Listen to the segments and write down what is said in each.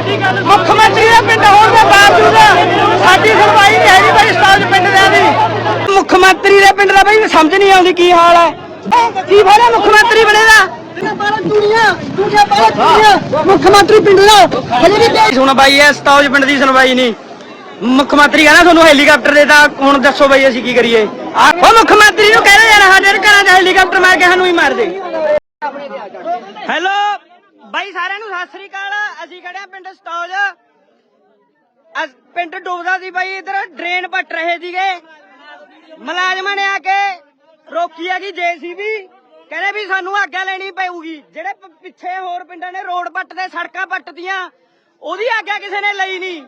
ਮੁੱਖ ਮੰਤਰੀ ਦਾ ਪਿੰਡ ਹੋਣ ਦੇ ਬਾਵਜੂਦ ਸਾਡੀ ਸੁਣਵਾਈ ਨਹੀਂ ਹੈਗੀ ਬਈ ਸਟਾਜ ਪਿੰਡ ਦੇ ਦੀ। ਮੁੱਖ ਮੰਤਰੀ ਦੇ ਪਿੰਡ ਦਾ ਬਈ ਸਮਝ ਨਹੀਂ ਆਉਂਦੀ ਕੀ ਹਾਲ ਹੈ। ਕੀ ਫਾਇਦਾ ਮੁੱਖ ਮੰਤਰੀ ਬਣੇ ਦਾ? ਮੁੱਖ ਮੰਤਰੀ ਪਿੰਡ ਦਾ ਹਜੇ ਵੀ ਸੁਣ ਬਾਈ ਇਹ ਸਟਾਜ ਪਿੰਡ ਦੀ ਸੁਣਵਾਈ ਨਹੀਂ। ਮੁੱਖ ਮੰਤਰੀ ਕਹਿੰਦਾ ਤੁਹਾਨੂੰ ਹੈਲੀਕਾਪਟਰ ਦੇ ਤਾਂ ਹੁਣ ਦੱਸੋ ਬਈ ਅਸੀਂ ਕੀ ਕਰੀਏ। ਆਹ, ਉਹ ਮੁੱਖ ਮੰਤਰੀ ਨੂੰ ਕਹਿੰਦੇ ਯਾਰ ਸਾਡੇ ਘਰਾਂ 'ਚ ਹੈਲੀਕਾਪਟਰ ਮਾਰ ਕੇ ਸਾਨੂੰ ਹੀ ਮਾਰ ਦੇ। ਹੈਲੋ ਬਾਈ ਸਾਰਿਆਂ ਨੂੰ ਸਤਿ ਸ੍ਰੀ ਅਕਾਲ। ਅਸੀਂ ਖੜੇ ਆ ਪਿੰਡ ਸਟੌਜ। ਅਸ ਪਿੰਡ ਡੁੱਬਦਾ ਸੀ ਬਾਈ, ਇਧਰ ਡਰੇਨ ਪੱਟ ਰਹੇ ਸੀਗੇ। ਮੁਲਾਜ਼ਮਾਂ ਨੇ ਆ ਕੇ ਰੋਕੀ ਹੈਗੀ ਜੇਸੀਬੀ। ਕਹਿੰਦੇ ਵੀ ਸਾਨੂੰ ਆਗਿਆ ਲੈਣੀ ਪਊਗੀ। ਜਿਹੜੇ ਪਿੱਛੇ ਹੋਰ ਪਿੰਡਾਂ ਨੇ ਰੋਡ ਪੱਟਦੇ, ਸੜਕਾਂ ਪੱਟਦੀਆਂ, ਉਹਦੀ ਆਗਿਆ ਕਿਸੇ ਨੇ ਲਈ ਨਹੀਂ।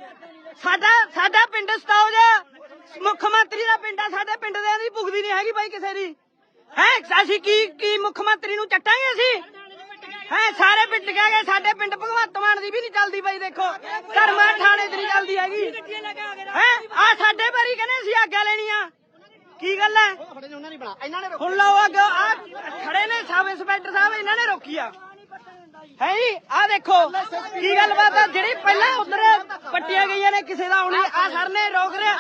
ਸਾਡਾ ਸਾਡਾ ਪਿੰਡ ਸਟੌਜ ਮੁੱਖ ਮੰਤਰੀ ਦਾ ਪਿੰਡ ਆ, ਸਾਡੇ ਪਿੰਡ ਦੇ ਦੀ ਭੁਗਦੀ ਨਹੀਂ ਹੈਗੀ ਬਾਈ ਕਿਸੇ ਦੀ। ਹੈ, ਅਸੀਂ ਕੀ ਕੀ ਮੁੱਖ ਮੰਤਰੀ ਨੂੰ ਚੱਟਾਂਗੇ ਅਸੀਂ? ਹੈ, ਸਾਰੇ ਪਿੰਡ ਕਹਿ ਸਾਡੇ ਪਿੰਡ ਭਗਵੰਤ ਮਾਨ ਦੀ ਵੀ ਨਹੀਂ ਚੱਲਦੀ ਬਾਈ ਦੇਖੋ। ਧਰਮਾ ਥਾਣੇ ਤੇ ਨਹੀਂ ਚੱਲਦੀ ਹੈਗੀ। ਹੈ ਆ ਸਾਡੇ ਬਾਰੀ ਕਹਿੰਦੇ ਅਸੀਂ ਆਗਿਆ ਲੈਣੀ ਕੀ ਗੱਲ ਹੈ? ਹੁਣ ਲਓ ਅੱਗ ਆ ਖੜੇ ਨੇ ਸਬ ਇੰਸਪੈਕਟਰ ਸਾਹਿਬ, ਇਹਨਾਂ ਨੇ ਰੋਕੀ ਆ। ਹੈ ਜੀ ਆ ਦੇਖੋ, ਕੀ ਗੱਲਬਾਤ ਆ, ਜਿਹੜੀ ਪਹਿਲਾਂ ਉਧਰ ਪੱਟੀਆਂ ਗਈਆਂ ਨੇ ਕਿਸੇ ਦਾ ਆਉਣੀ ਆ ਸਰ ਨੇ ਰੋਕ ਰਿਹਾ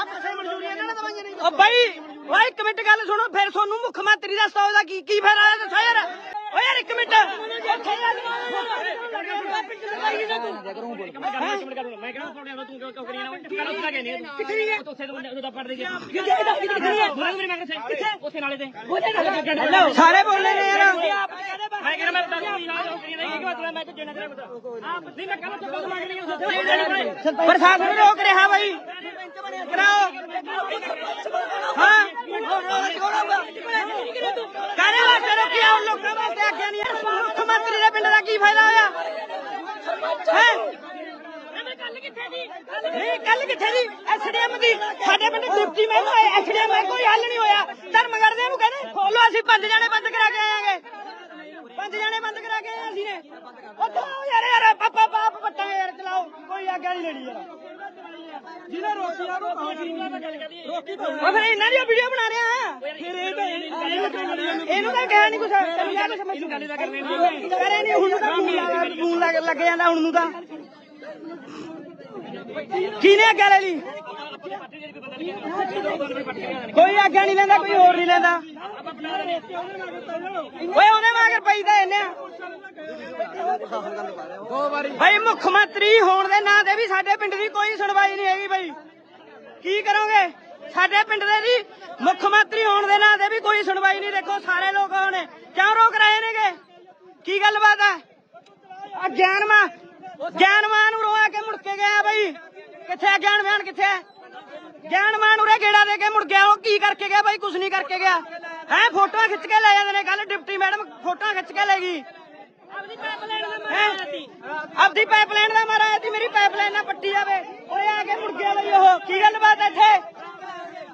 ਉਹ ਬਾਈ ਓਏ ਇੱਕ ਮਿੰਟ ਗੱਲ ਸੁਣੋ, ਫਿਰ ਤੁਹਾਨੂੰ ਮੁੱਖ ਮੰਤਰੀ ਦਾ ਸਟਾਫ ਦਾ ਕੀ ਕੀ ਫਾਇਦਾ ਦੱਸੋ ਯਾਰ? ਓ ਯਾਰ ਇੱਕ ਮਿੰਟ। ਮੈਂ ਕਿਹੜਾ ਤੁਹਾਡੇ ਨਾਲ ਤੂੰ ਕਿਉਂ ਕਿਉਂ ਕਰੀ ਨਾ ਕੱਲ ਉੱਥੇ ਗਏ ਨਹੀਂ ਕਿੱਥੇ ਨਹੀਂ ਗਏ? ਉੱਥੇ ਤੋਂ ਉਹਦਾ ਪੜਦੇ ਗਏ ਕਿੱਥੇ ਕਿੱਥੇ ਕਿੱਥੇ ਨਹੀਂ ਹੈ? ਬੁਲਾਓ ਮੇਰੇ ਮਗਰ ਕਿੱਥੇ ਉੱਥੇ ਨਾਲੇ ਤੇ ਲਓ, ਸਾਰੇ ਬੋਲੇ ਨੇ ਯਾਰ। ਮੈਂ ਕਿਹੜਾ ਮੈਂ ਦੱਸ ਨਹੀਂ ਨਾਲ ਕਰੀ ਨਹੀਂ ਕਿ ਮਤਲਬ ਮੈਂ ਤੇ ਜਣਾ ਤੇਰਾ ਬਤਾ ਆਪ ਨਹੀਂ ਮੈਂ ਕੱਲ ਤੋਂ ਬਹੁਤ ਮੰਗ ਰਹੀ ਹਾਂ ਉੱਥੇ ਪ੍ਰਸ਼ਾਸਨ ਰੋਕ ਰਿਹਾ ਬਾਈ। ਕਰਾਓ। ਹਾਂ। ਕਾਰੇ ਵਾਸਤੇ ਰੋਕਿਆ ਉਹ ਲੋਕਾਂ ਵਾਸਤੇ? ਆਗਿਆ ਨਹੀਂ ਹੈ। ਮੁੱਖ ਮੰਤਰੀ ਦੇ ਪਿੰਡ ਦਾ ਕੀ ਫਾਇਦਾ ਹੋਇਆ? ਹੈ? ਕੱਲ ਕਿੱਥੇ ਦੀ ਨਹੀਂ ਕੱਲ ਕਿੱਥੇ ਦੀ ਐਸਡੀਐਮ ਦੀ ਸਾਡੇ ਪਿੰਡ ਡਿਪਟੀ ਮੈਂ ਐਸਡੀਐਮ ਹੈ ਕੋਈ ਹੱਲ ਨਹੀਂ ਹੋਇਆ। ਧਰਮਗੜ੍ਹ ਦੇ ਨੂੰ ਕਹਿੰਦੇ, ਖੋਲੋ, ਅਸੀਂ ਪੰਜ ਜਾਣੇ ਬੰਦ ਕਰਾ ਕੇ ਆਏਗੇ ਪੰਜ ਜਾਣੇ ਬੰਦ ਕਰਾ ਕੇ ਆਏ ਅਸੀਂ ਨੇ। ਉਹ ਯਾਰ ਯਾਰ ਪਾਪਾ ਪਾਪ ਪੱਟਾਂਗੇ ਯਾਰ, ਚਲਾਓ। ਕੋਈ ਆਗਿਆ ਨਹੀਂ ਲੈਣੀ ਯਾਰ। ਜਿਹਨੇ ਰੋਕੀ ਆ ਰੋਕੀ ਉਹ ਫਿਰ ਇਹਨਾਂ ਦੀ ਵੀਡੀਓ ਬਣਾ ਰਹੇ। ਆ ਫਿਰ ਇਹ ਤਾਂ ਇਹਨੂੰ ਤਾਂ ਕਹਿ ਨਹੀਂ ਕੁਛ। ਤੈਨੂੰ ਕਿਹਾ ਕੁਛ ਮੈਨੂੰ ਗੱਲ ਦਾ ਕਰਨੇ ਨਹੀਂ। ਕਰੇ ਨਹੀਂ ਹੁਣ ਤਾਂ ਫੋਨ ਲੱਗ ਜਾਂਦਾ ਹੁਣ ਨੂੰ ਤਾਂ। ਕਿਹਨੇ ਅੱਗੇ ਲੈ ਲਈ? ਕੋਈ ਅੱਗੇ ਨਹੀਂ ਲੈਂਦਾ, ਕੋਈ ਹੋਰ ਨਹੀਂ ਲੈਂਦਾ। ਓਏ, ਉਹਨੇ ਮਗਰ ਪਈ ਤਾਂ ਇਹਨੇ। ਭਾਈ ਮੁੱਖ ਮੰਤਰੀ ਹੋਣ ਦੇ ਨਾਂ ਤੇ ਵੀ ਸਾਡੇ ਪਿੰਡ ਦੀ ਕੋਈ ਸੁਣਵਾਈ ਨਹੀਂ ਹੈਗੀ ਭਾਈ ਕੀ ਕਰੋਗੇ? ਸਾਡੇ ਪਿੰਡ ਦੇ ਜੀ ਮੁੱਖ ਮੰਤਰੀ ਹੋਣ ਦੇ ਨਾਂ ਤੇ ਵੀ ਕੋਈ ਸੁਣਵਾਈ ਨਹੀਂ। ਦੇਖੋ, ਸਾਰੇ ਲੋਕ ਨੇ ਕਿਉਂ ਰੋਕ ਰਹੇ ਨੇਗੇ? ਕੀ ਗੱਲਬਾਤ ਹੈ? ਆ ਗਿਆਨਮਾ ਗਿਆਨਮਾਨ ਨੂੰ ਰੋਇਆ ਕੇ ਮੁੜ ਕੇ ਗਿਆ ਬਈ। ਕਿੱਥੇ ਆ ਗਿਆਨਮਾਨ ਕਿੱਥੇ ਹੈ ਗਿਆਨਮਾਨ ਉਰੇ ਗੇੜਾ ਦੇ ਕੇ ਮੁੜ ਗਿਆ ਉਹ ਕੀ ਕਰਕੇ ਗਿਆ ਬਾਈ? ਕੁਝ ਨਹੀਂ ਕਰਕੇ ਗਿਆ। ਹੈ ਫੋਟੋਆਂ ਖਿੱਚ ਕੇ ਲੈ ਜਾਂਦੇ ਨੇ ਕੱਲ ਡਿਪਟੀ ਮੈਡਮ ਫੋਟੋਆਂ ਖਿੱਚ ਕੇ ਲੈ ਗਈ? ਆਪਦੀ ਪਾਈਪਲਾਈਨ ਦਾ ਮਾਰਾ ਆਇਆ ਮੇਰੀ ਪਾਈਪਲਾਈਨ ਨਾ ਪੱਟੀ ਜਾਵੇ। ਉਰੇ ਆ ਕੇ ਮੁੜ ਗਿਆ ਬਈ ਉਹ। ਕੀ ਗੱਲਬਾਤ ਹੈ ਇੱਥੇ?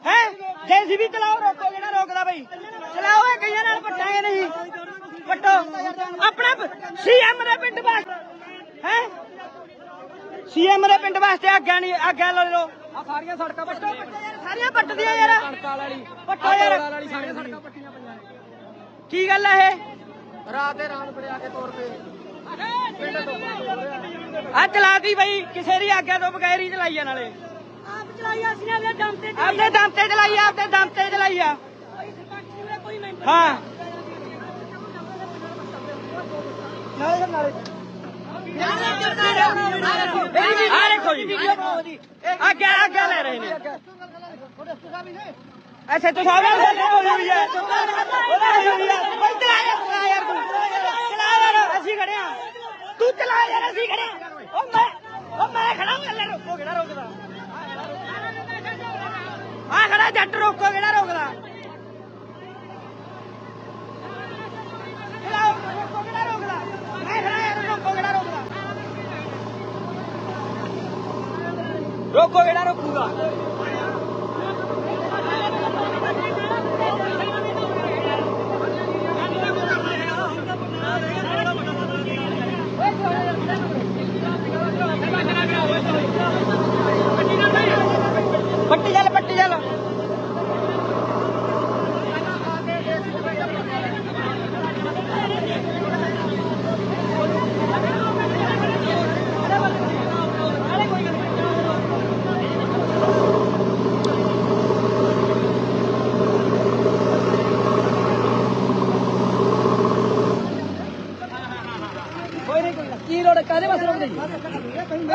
ਹੈ? ਜੇਸੀਬੀ ਚਲਾਓ ਰੋਕੋ ਜਿਹੜਾ ਰੋਕਦਾ ਬਈ। ਚਲਾਓ ਇਹ ਕਈਆਂ ਨਾਲ ਪੱਟਾਂਗੇ ਨਹੀਂ। ਪੱਟੋ। ਆਪਣਾ ਸੀਐਮ ਦੇ ਪਿੰਡ ਵਾਸਤੇ। ਹੈ? ਸੀਐਮ ਦੇ ਪਿੰਡ ਵਾਸਤੇ ਅੱਗੇ ਨਹੀਂ ਅੱਗੇ ਲੈ ਲਓ। ਆ ਸਾਰੀਆਂ ਸੜਕਾਂ ਪੱਟੋ ਸਾਰੀਆਂ ਪੱਟਦੀਆਂ ਯਾਰ। ਕਣਕਾਲ ਵਾਲੀ ਪੱਟੋ ਯਾਰ। ਵਾਲੀ ਸਾਰੀਆਂ ਸੜਕਾਂ ਪੱਟੀਆਂ ਪਈਆਂ ਕੀ ਗੱਲ ਹੈ ਇਹ? ਰਾਤ ਦੇ ਰਾਤ ਬੜਿਆ ਕੇ ਤੋਰ ਤੇ। ਆ ਚਲਾਤੀ ਬਈ ਕਿਸੇ ਦੀ ਆਗਿਆ ਤੋਂ ਬਗੈਰ ਹੀ ਚਲਾਈ ਆ ਨਾਲੇ ਆਪ ਚਲਾਈਆ ਸੀ ਨੇ ਦਮ ਤੇ ਆਪਦੇ ਦਮ ਤੇ ਚਲਾਈ ਆ ਆਪਦੇ ਦਮ ਤੇ ਚਲਾਈ ਆ। ਕੋਈ ਮੈਂਬਰ ਹਾਂ। ਨਾਲੇ ਨਾਲੇ। ਆ ਦੇਖੋ ਜੀ ਅੱਗੇ ਅੱਗੇ ਲੈ ਰਹੇ ਨੇ ਅੱਛਾ ਤੂੰ ਸਾਹਿਬ ਗੱਲ ਹੋਈ ਹੋਈ ਹੈ ਉਹਦਾ ਹੋਈ ਹੈ ਬਈ ਚਲਾ ਯਾਰ ਚਲਾ ਯਾਰ ਤੂੰ ਚਲਾ ਯਾਰ ਅਸੀਂ ਖੜੇ ਆ ਤੂੰ ਚਲਾ ਯਾਰ ਅਸੀਂ ਖੜੇ ਆ ਉਹ ਮੈਂ ਉਹ ਮੈਂ ਖੜਾ ਹਾਂ ਲੈ ਰੋਕੋ ਕਿਹੜਾ ਰੋਕਦਾ ਆ ਖੜਾ ਜੱਟ ਰੋਕੋ ਕਿਹੜਾ ਰੋਕਦਾ ਚਲਾਓ ਰੋਕੋ ਕਿਹੜਾ ਰੋਕਦਾ ਮੈਂ ਖੜਾ ਯਾਰ ਰੋਕੋ ਕਿਹੜਾ ਰੋਕਦਾ ਰੋਕੋ ਕਿਹੜਾ ਰੋਕੂਗਾ ਪੱਟੀ ਚੱਲ ਪੱਟੀ ਚੱਲ।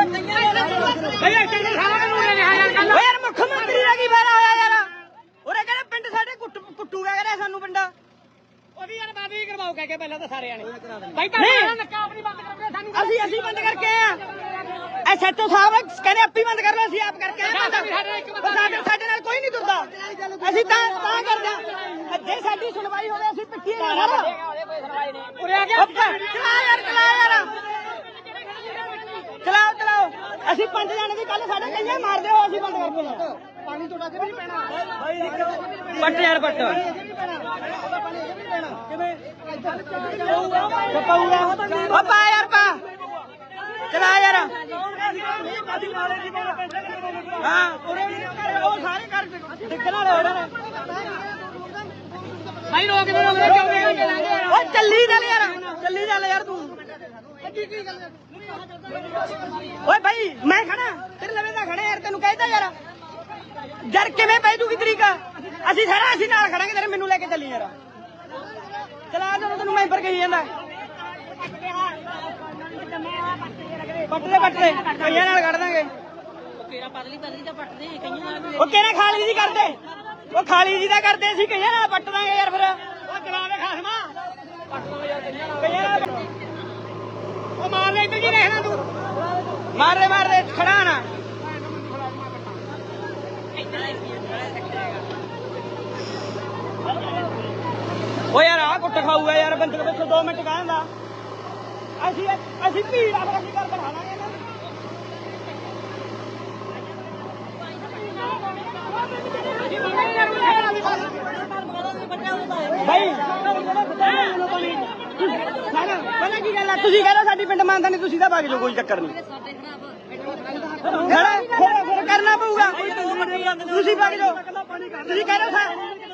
ਭਈ ਇੱਥੇ ਦੇ ਸਾਰਾ ਕਾਨੂੰਨ ਨੇ ਯਾਰ ਗੱਲ ਓ ਯਾਰ ਮੁੱਖ ਮੰਤਰੀ ਦਾ ਕੀ ਫਾਇਦਾ ਹੋਇਆ ਯਾਰ? ਉਹਰੇ ਕਹਿੰਦੇ ਪਿੰਡ ਸਾਡੇ ਕੁੱਟ ਕੁੱਟੂਗਾ ਕਹਿੰਦੇ ਸਾਨੂੰ ਪਿੰਡਾ? ਉਹਦੀ ਯਾਰ ਬਾਦੀ ਕਰਵਾਓ ਕਹਿ ਕੇ ਪਹਿਲਾਂ ਤਾਂ ਸਾਰੇ ਆਣੇ ਨਹੀਂ। ਤਾਂ ਨੱਕਾ ਆਪਣੀ ਬੰਦ ਕਰਕੇ ਸਾਨੂੰ ਅਸੀਂ ਅਸੀਂ ਬੰਦ ਕਰਕੇ ਆ। ਐਸਐਚਓ ਸਾਹਿਬ ਕਹਿੰਦੇ ਆਪੀ ਬੰਦ ਕਰ ਲਓ ਅਸੀਂ ਆਪ ਕਰਕੇ ਪਰ ਸਾਡੇ ਸਾਡੇ ਨਾਲ ਕੋਈ ਨਹੀਂ ਤੁਰਦਾ। ਅਸੀਂ ਤਾਂ ਤਾਂ ਕਰਦੇ ਆ। ਜੇ ਸਾਡੀ ਸੁਣਵਾਈ ਹੋਵੇ ਅਸੀਂ ਪਿੱਟੀ ਨਾ ਉਰੇ ਆ ਗਿਆ ਚਲਾ ਯਾਰ ਚਲਾ ਯਾਰ। ਚਲਾਓ ਚਲਾਓ। ਅਸੀਂ ਪੰਜ ਜਾਣੇ ਦੀ ਕੱਲ ਸਾਡੇ ਕਈਆਂ ਮਾਰਦੇ ਹੋ ਅਸੀਂ ਬੰਦ ਕਰਕੇ ਆ ਪਾਣੀ ਤੁਹਾਡਾ ਤੇ ਵੀ ਨਹੀਂ ਪੈਣਾ। ਪੱਟ ਯਾਰ ਪੱਟ। ਉਹ ਪਾ ਯਾਰ ਪਾ। ਚਲਾ ਯਾਰ। ਹਾਂ। ਉਹ ਸਾਰੇ ਕਰ ਡਿੱਗਣ ਵਾਲੇ ਹੋ ਰਹੇ ਨੇ। ਭਾਈ ਰੋਕ ਦੇ ਰੋਕ ਦੇ। ਓ ਚੱਲੀ ਚੱਲ ਯਾਰ। ਚੱਲੀ ਚੱਲ ਯਾਰ ਤੂੰ। ਓਏ ਭਾਈ ਮੈਂ ਖੜਾ। ਤੇਰੇ ਲਵੇ ਦਾ ਖੜਾ ਯਾਰ ਤੈਨੂੰ ਕਹਿਦਾ ਯਾਰ। ਯਾਰ ਕਿਵੇਂ ਪੈ ਦੂਗੀ ਤਰੀਕਾ? ਅਸੀਂ ਸਾਰਾ ਅਸੀਂ ਨਾਲ ਖੜਾਂਗੇ ਤੇਰੇ ਮੈਨੂੰ ਲੈ ਕੇ ਚੱਲੀ ਯਾਰ। ਚਲਾ ਜਦੋਂ ਤੈਨੂੰ ਮੈਂਬਰ ਕਹੀ ਜਾਂਦਾ। ਪੱਟਦੇ ਪੱਟਦੇ। ਕਈਆਂ ਨਾਲ ਕੱਢ ਦਾਂਗੇ। ਤੇਰਾ ਪਤਲੀ ਪਤਲੀ ਤਾਂ ਪੱਟਦੇ ਕਈਆਂ ਨਾਲ? ਉਹ ਖਾਲੀ ਜੀ ਕਰਦੇ। ਉਹ ਖਾਲੀ ਜੀ ਦਾ ਕਰਦੇ ਅਸੀਂ ਕਈਆਂ ਨਾਲ ਪੱਟ ਦਾਂਗੇ ਯਾਰ ਫਿਰ। ਉਹ ਚਲਾ ਦੇ ਖਾਸਮਾ। ਕਈਆਂ ਨਾਲ ਉਹ ਮਾਰ ਲੈ ਇੱਧਰ ਜੀ ਰਹਿਣਾ ਤੂੰ। ਮਾਰਦੇ ਮਾਰਦੇ ਖੜਾ ਨਾ। ਓ ਯਾਰ ਆ ਕੁੱਟ ਖਾਊਗਾ ਯਾਰ ਬੰਦੇ ਦੇ ਪਿੱਛੇ 2 ਮਿੰਟ ਕਹਿੰਦਾ ਅਸੀਂ ਅਸੀਂ ਭੀੜ ਆ ਕੀ ਕਰ ਬਣਾ ਲਾਂਗੇ ਇਹਨਾਂ ਨੂੰ। ਭਾਈ ਸਾਰਾ ਪਹਿਲਾਂ ਕੀ ਗੱਲ ਆ? ਤੁਸੀਂ ਕਹਿੰਦੇ ਸਾਡੀ ਪਿੰਡ ਮੰਨਦਾ ਨਹੀਂ, ਤੁਸੀਂ ਤਾਂ ਭਾਗ ਜਾਓ, ਕੋਈ ਚੱਕਰ ਨਹੀਂ। ਖੜਾ ਫਿਰ ਕਰਨਾ ਪਊਗਾ। ਤੁਸੀਂ ਭੱਗ ਜਾਓ। ਤੁਸੀਂ ਕਹਿ ਰਹੇ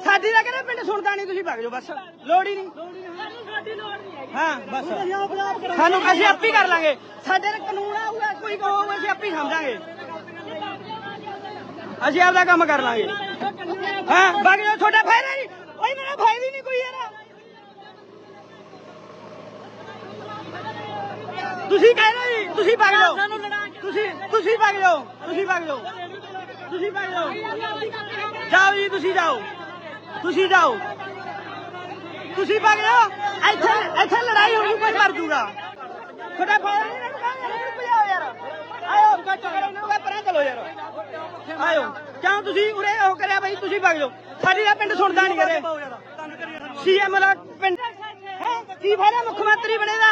ਸਾਡੀ ਦਾ ਕਹਿੰਦੇ ਪਿੰਡ ਸੁਣਦਾ ਨਹੀਂ, ਤੁਸੀਂ ਭੱਗ ਜਾਓ, ਬਸ। ਲੋੜ ਹੀ ਨਹੀਂ। ਹਾਂ, ਬਸ। ਸਾਨੂੰ ਅਸੀਂ ਆਪੀ ਕਰ ਲਾਂਗੇ। ਸਾਡੇ ਨਾਲ ਕਾਨੂੰਨ ਆਊਗਾ, ਕੋਈ ਕਹੋ ਅਸੀਂ ਆਪੀ ਸਮਝਾਂਗੇ। ਅਸੀਂ ਆਪਦਾ ਕੰਮ ਕਰ ਲਾਂਗੇ। ਹਾਂ, ਭੱਗ ਤੁਹਾਡਾ ਫਾਇਦਾ ਨਹੀਂ। ਓਏ ਮੇਰਾ ਫਾਇਦਾ ਹੀ ਨਹੀਂ, ਕੋਈ ਯਾਰ ਤੁਸੀਂ ਕਹਿ ਰਹੇ ਹੋ ਜੀ ਤੁਸੀਂ ਭੱਗ ਜਾਓ। ਤੁਸੀਂ ਤੁਸੀਂ ਭੱਗ ਜਾਓ ਤੁਸੀਂ ਭੱਗ ਜਾਓ। ਤੁਸੀਂ ਭੱਗ ਜਾਓ। ਜਾਓ ਜੀ ਤੁਸੀਂ ਜਾਓ। ਤੁਸੀਂ ਜਾਓ। ਤੁਸੀਂ ਭੱਗ ਜਾਓ। ਇੱਥੇ ਇੱਥੇ ਲੜਾਈ ਹੋਣੀ ਕੋਈ ਕਰ ਦੂਗਾ ਤੁਹਾਡਾ ਨਹੀਂ ਭਜਾਓ ਯਾਰ। ਆਇਓ ਕੱਟ ਕਰੋ ਇਹਨੂੰ ਕਹਾਂ ਪਰਾਂ ਚਲੋ ਯਾਰ। ਆਇਓ ਕਿਉਂ ਤੁਸੀਂ ਉਰੇ ਉਹ ਕਰਿਆ ਬਈ? ਤੁਸੀਂ ਭੱਗ ਜਾਓ। ਸਾਡੀ ਦਾ ਪਿੰਡ ਸੁਣਦਾ ਨਹੀਂ ਕਰੇ ਸੀਐਮ ਦਾ ਪਿੰਡ। ਹੈ ਕੀ ਫਾਇਦਾ ਮੁੱਖ ਮੰਤਰੀ ਬਣੇਗਾ?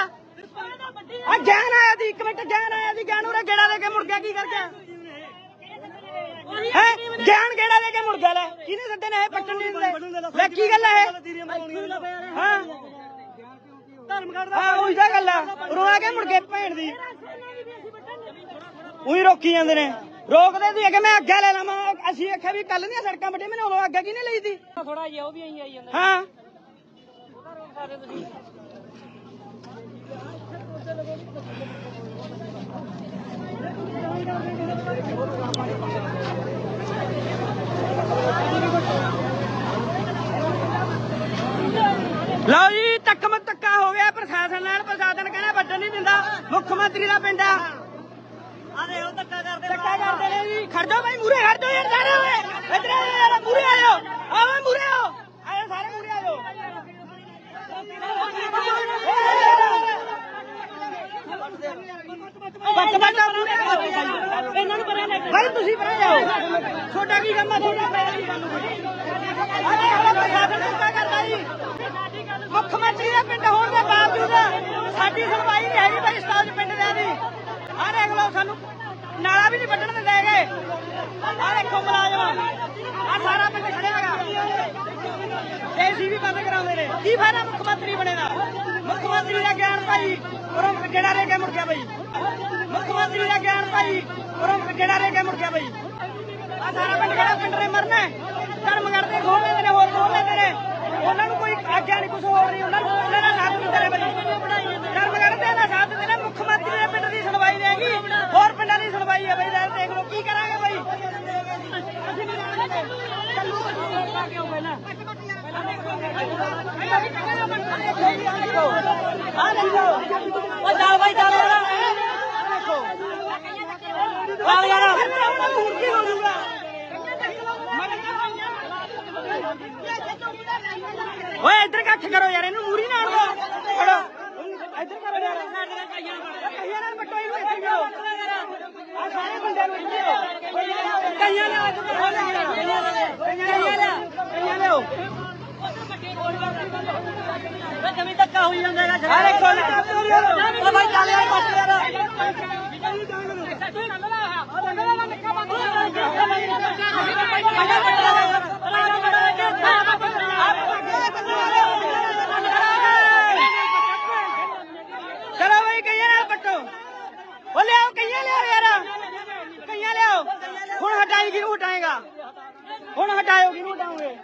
ਆ ਗਿਆਨ ਆਇਆ ਸੀ ਇੱਕ ਮਿੰਟ ਗਿਆਨ ਆਇਆ ਸੀ ਗਿਆਨ ਉਰੇ ਗੇੜਾ ਦੇ ਕੇ ਮੁੜ ਗਿਆ ਕੀ ਕਰ ਗਿਆ? ਹੈ? ਗਿਆਨ ਗੇੜਾ ਦੇ ਕੇ ਮੁੜ ਗਿਆ ਲੈ। ਕਿਹਨੇ ਸੱਦੇ ਨੇ ਇਹ ਪੱਟਣ ਨਹੀਂ ਦਿੰਦੇ ਲੈ ਕੀ ਗੱਲ ਹੈ ਇਹ? ਹਾਂ? ਧਰਮ ਕਰਦਾ ਹਾਂ ਉਹੀ ਤਾਂ ਗੱਲ ਆ। ਰੋਆ ਕੇ ਮੁੜ ਕੇ ਭੈਣ ਦੀ। ਉਹੀ ਰੋਕੀ ਜਾਂਦੇ ਨੇ। ਰੋਕਦੇ ਸੀ ਕਿ ਮੈਂ ਅੱਗੇ ਲੈ ਲਵਾਂ। ਅਸੀਂ ਆਖਿਆ ਵੀ ਕੱਲ ਦੀਆਂ ਸੜਕਾਂ ਵੱਡੇ ਮੈਨੂੰ ਉਦੋਂ ਅੱਗੇ ਕਿਹਨੇ ਲਈ ਸੀ ਥੋੜਾ ਜਿਹਾ ਉਹ ਵੀ ਆਈ ਆਈ ਜਾਂਦਾ ਹਾਂ ਲਓ ਜੀ ਟੱਕਮ ਟੱਕਾ ਹੋ ਗਿਆ ਪ੍ਰਸ਼ਾਸਨ ਨਾਲ ਪ੍ਰਸ਼ਾਸਨ ਕਹਿੰਦਾ ਵੱਢਣ ਨਹੀਂ ਦਿੰਦਾ ਮੁੱਖ ਮੰਤਰੀ ਦਾ ਪਿੰਡ ਆ ਆ ਦੇ ਉਹ ਧੱਕਾ ਕਰਦੇ ਧੱਕਾ ਕਰਦੇ ਨੇ ਜੀ ਖੜ ਜਾਓ ਭਾਈ ਮੂਰੇ ਖੜ ਜਾਓ ਯਾਰ ਸਾਰੇ ਓਏ ਇੱਧਰ ਆ ਜਾਓ ਯਾਰ ਮੂਰੇ ਆ ਜਾਓ ਆਓ ਮੂਰੇ ਆਓ ਆਓ ਸਾਰੇ ਮੂਰੇ ਆ ਜਾਓ ਬੱਚ ਬੱਚ ਮੂਰੇ ਆ ਜਾਓ ਇਹਨਾਂ ਨੂੰ ਪਰਾਂ ਲੈ ਭਾਈ ਤੁਸੀਂ ਪਰਾਂ ਜਾਓ ਛੋਟਾ ਕੀ ਕੰਮ ਆ ਤੁਹਾਡਾ ਪੈਰ ਨਹੀਂ ਸਾਨੂੰ ਕੋਈ ਅਰੇ ਹਲਾ ਪ੍ਰਸ਼ਾਸਨ ਧੱਕਾ ਕਰਦਾ ਜੀ ਮੁੱਖ ਮੰਤਰੀ ਦਾ ਪਿੰਡ ਹੋਣ ਦੇ ਬਾਵਜੂਦ ਸਾਡੀ ਸੁਣਵਾਈ ਨਹੀਂ ਹੈਗੀ ਭਾਈ ਸਤਾਜ ਪਿੰਡ ਦੇ ਦੀ ਆਹ ਦੇਖ ਲਓ ਸਾਨੂੰ ਨਾਲਾ ਵੀ ਨਹੀਂ ਵੱਢਣ ਦਿੰਦੇ ਹੈਗੇ। ਆਹ ਦੇਖੋ ਮੁਲਾਜ਼ਮ। ਆਹ ਸਾਰਾ ਪਿੰਡ ਖੜਿਆ ਹੈਗਾ। ਏਸੀ ਵੀ ਬੰਦ ਕਰਾਉਂਦੇ ਨੇ। ਕੀ ਫਾਇਦਾ ਮੁੱਖ ਮੰਤਰੀ ਬਣੇ ਦਾ? ਮੁੱਖ ਮੰਤਰੀ ਦਾ ਗਿਆਨ ਭਾਈ ਉਰੋਂ ਕਿਹੜਾ ਰਹਿ ਕੇ ਮੁੜ ਗਿਆ ਬਈ। ਮੁੱਖ ਮੰਤਰੀ ਦਾ ਗਿਆਨ ਭਾਈ ਉਰੋਂ ਕਿਹੜਾ ਰਹਿ ਕੇ ਮੁੜ ਗਿਆ ਬਈ। ਆ ਸਾਰਾ ਪਿੰਡ ਕਿਹੜਾ ਪਿੰਡ ਨੇ ਮਰਨਾ ਧਰਮ ਕਰਦੇ ਖੋਲ ਲੈਂਦੇ ਨੇ, ਹੋਰ ਖੋਲ ਲੈਂਦੇ ਨੇ। ਉਹਨਾਂ ਨੂੰ ਕੋਈ ਆਗਿਆ ਨਹੀਂ ਕੁਝ ਹੋਰ ਨਹੀਂ। ਉਹਨਾਂ ਨੂੰ ਉਹਨਾਂ ਦਾ ਸਾਥ ਦਿੰਦੇ ਨੇ ਬਈ। ਧਰਮ ਕਰਦੇ ਦਾ ਸਾਥ ਦਿੰਦੇ ਨੇ। ਮੁੱਖ ਮੰਤਰੀ ਦੇ ਪਿੰਡ ਦੀ ਸੁਣਵਾਈ ਦੇਗੀ ਹੋਰ ਪਿੰਡਾਂ ਦੀ ਸੁਣਵਾਈ ਹੈ ਬਈ ਲੈ ਦੇਖ ਲਓ, ਕੀ ਕਰਾਂਗੇ ਬਈ? ਅਸੀਂ ਨਹੀਂ ਜਾਣਦੇ। ਚੱਲੂ ਕਿਉਂ ਪਹਿਲਾਂ ਆ ਦੇਖੋ ਉਹ ਚੱਲ ਬਾਈ ਚੱਲ ਆ ਦੇਖੋ ਚੱਲ ਯਾਰ ਹੁਣ ਹੋ ਜਾਊਗਾ ਓਏ, ਇੱਧਰ ਇਕੱਠ ਕਰੋ ਯਾਰ, ਇਹਨੂੰ ਮੂਰੀ ਨਾਲ ਦੋ ਇੱਧਰ ਕਰੋ ਯਾਰ। ਕਈਆਂ ਨਾਲ ਪੱਟੋ ਇਹਨੂੰ ਇੱਧਰ ਕਰੋ ਸਾਰੇ ਬੰਦਿਆਂ ਨੂੰ ਇੱਧਰ ਕਰੋ ਕਈਆਂ ਨਾਲ ਕਈਆਂ ਨਾਲ ਕਈਆਂ ਲਿਓ ਕਮੀ ਧੱਕਾ ਹੋਈ ਜਾਂਦਾ ਹੈਗਾ ਅਰੇ ਕੋਲ ਓ ਭਾਈ ਚੱਲ ਯਾਰ ਪੱਟ ਯਾਰ ਚਲੋ ਭਾਈ ਕਈਆਂ ਨਾਲ ਪੱਟੋ ਉਹ ਲਿਆਓ ਕਈਆਂ ਲਿਆਓ ਯਾਰ ਕਈਆਂ ਲਿਆਓ ਹੁਣ ਹਟਾਈ ਕਿਹਨੂੰ ਹਟਾਏਗਾ। ਹੁਣ ਹਟਾਇਓ ਕਿਹਨੂੰ ਹਟਾਓਗੇ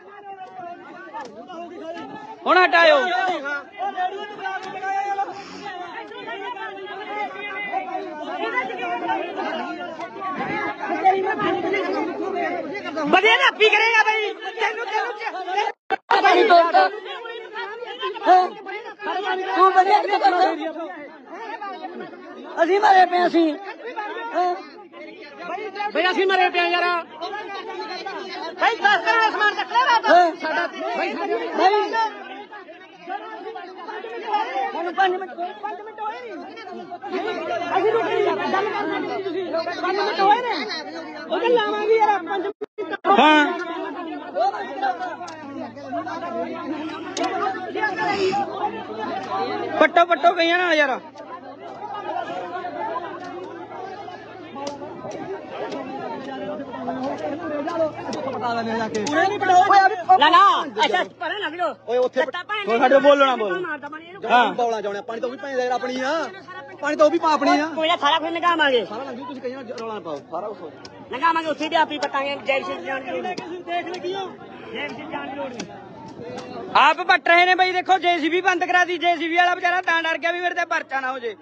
ਹੁਣ ਹਟਾਇਓ। ਵਧੀਆ ਨਾਪੀ ਕਰੇਗਾ ਬਈ। ਤੈਨੂੰ ਤੈਨੂੰ ਤੂੰ ਵਧੀਆ ਕਿਉਂ ਕਰਦਾ ਅਸੀਂ ਮਾਰੇ ਪਏ ਅਸੀਂ। ਬਈ ਅਸੀਂ ਮਰੇ ਪਿਆ ਯਾਰ। ਭਾਈ 10 ਕਰੋੜ ਸਮਾਨ ਚੱਕ ਲੈ ਰਾਤ ਸਾਡਾ ਭਾਈ ਭਾਈ ਹੁਣ 5 ਮਿੰਟ 5 ਮਿੰਟ ਹੋਏ। ਨਹੀਂ ਅਸੀਂ ਰੁਕੇ ਨਹੀਂ ਗੱਲ ਕਰਨਾ ਨਹੀਂ ਤੁਸੀਂ। 5 ਮਿੰਟ ਹੋਏ ਨੇ। ਉਹ ਲਾਵਾਂਗੇ ਯਾਰ 5 ਮਿੰਟ ਹਾਂ ਪੱਟੋ ਪੱਟੋ ਗਈਆਂ ਨਾਲ ਯਾਰ। ਨਾ ਨਾ ਅੱਛਾ ਪਰੇ ਲੱਗ ਜਾਓ। ਓਏ ਉੱਥੇ ਸਾਡੇ ਬੋਲੋ। ਨਾ ਬੋਲੋ ਹਾਂ ਬੌਲਾ ਜਾਉਣਾ ਪਾਣੀ ਤਾਂ ਉਹ ਵੀ ਭੈਣ ਦਾ ਯਾਰ ਆਪਣੀ ਆ। ਪਾਣੀ ਤਾਂ ਉਹ ਵੀ ਪਾ ਆਪਣੀ ਆ। ਕੋਈ ਨਾ ਸਾਰਾ ਕੁਝ ਲਗਾਵਾਂਗੇ ਸਾਰਾ ਲੰਗੀ ਤੁਸੀਂ ਕਹੀਆਂ ਰੌਲਾ ਨਾ ਪਾਓ ਸਾਰਾ ਕੁਝ ਲਗਾਵਾਂਗੇ ਉੱਥੇ ਵੀ ਆਪੀ ਪਟਾਂਗੇ ਜੈ ਸਿੰਘ ਜਾਣ ਦੀ ਲੋੜ ਨਹੀਂ। ਦੇਖ ਲਗੀਓ ਜੈ ਸਿੰਘ ਜਾਣ ਦੀ ਲੋੜ ਨਹੀਂ। ਆਪ ਪੱਟ ਰਹੇ ਨੇ ਬਈ ਦੇਖੋ ਜੇਸੀਬੀ ਬੰਦ ਕਰਾ ਦੀ ਜੇਸੀਬੀ ਵਾਲਾ ਵਿਚਾਰਾ ਤਾਂ ਡਰ ਗਿਆ ਵੀ ਮੇਰੇ ਤੇ ਪਰਚਾ ਨਾ ਹੋ ਜੇ।